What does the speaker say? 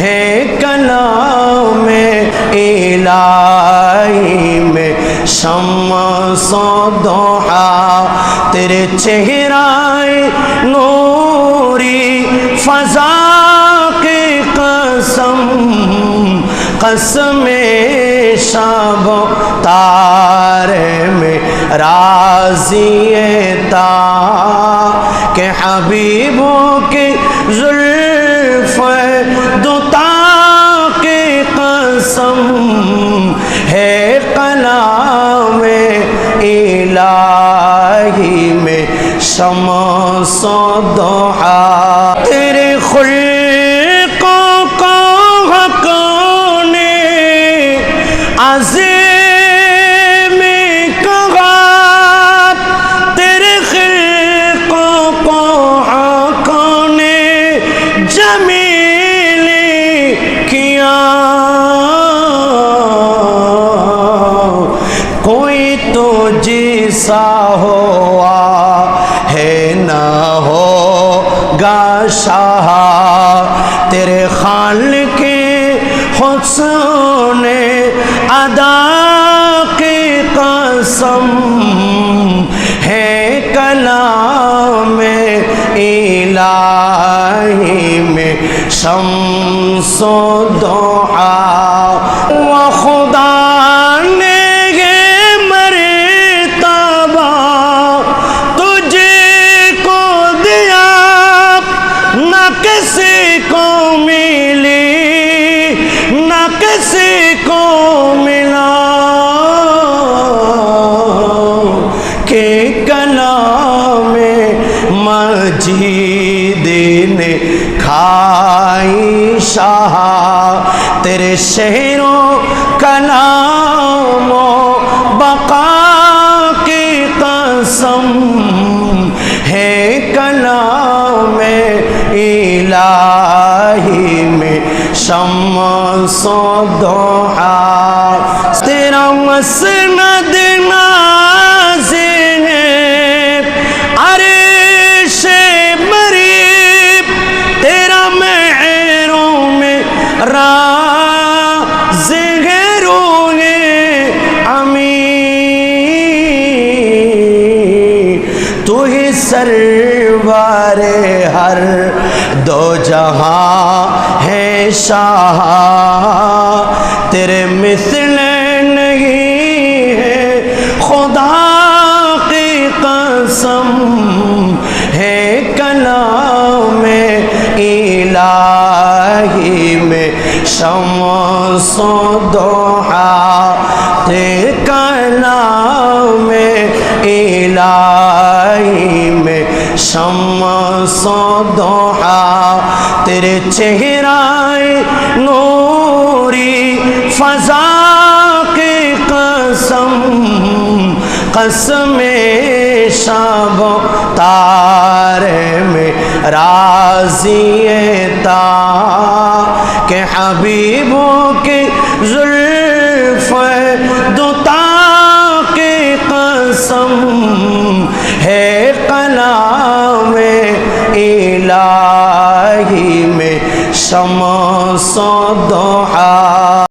ہے کلام الہی میں۔ شمس و دوحا تیرے چہرائے نوری فضا کی قسم قسم شب تارے میں۔ راضی تا کہ حبیبوں کے زلف شمس و دوحا تیرے خلقوں کو حق نے عظیم کہا تیرے خلقوں کو حق نے جمیل کیا کوئی تو جیسا ہوا گا شاہ تیرے خال کے حسن ادا کی قسم ہے کلام الہی میں شمس و دوحا کسی کو ملا کہ کلام مجید نے کھائی شاہ تیرے شہروں کلام بقا کی قسم شمس و دوحا تیرا مسند نازل ہے عرش مریب تیرا محروں میں راز ہے روح امین تو ہی سرور ہر دو جہاں ہے شاہ، تیرے مثل نہیں ہے، خدا کی قسم ہے کلام الہی میں، شمس و دوحا تے کلام الہی میں شمس دوحا تیرے چہرائے نوری فضا کی قسم قسم شب تارے میں راضی تا کہ حبیبوں کی زلف الہی میں شمس و دوحا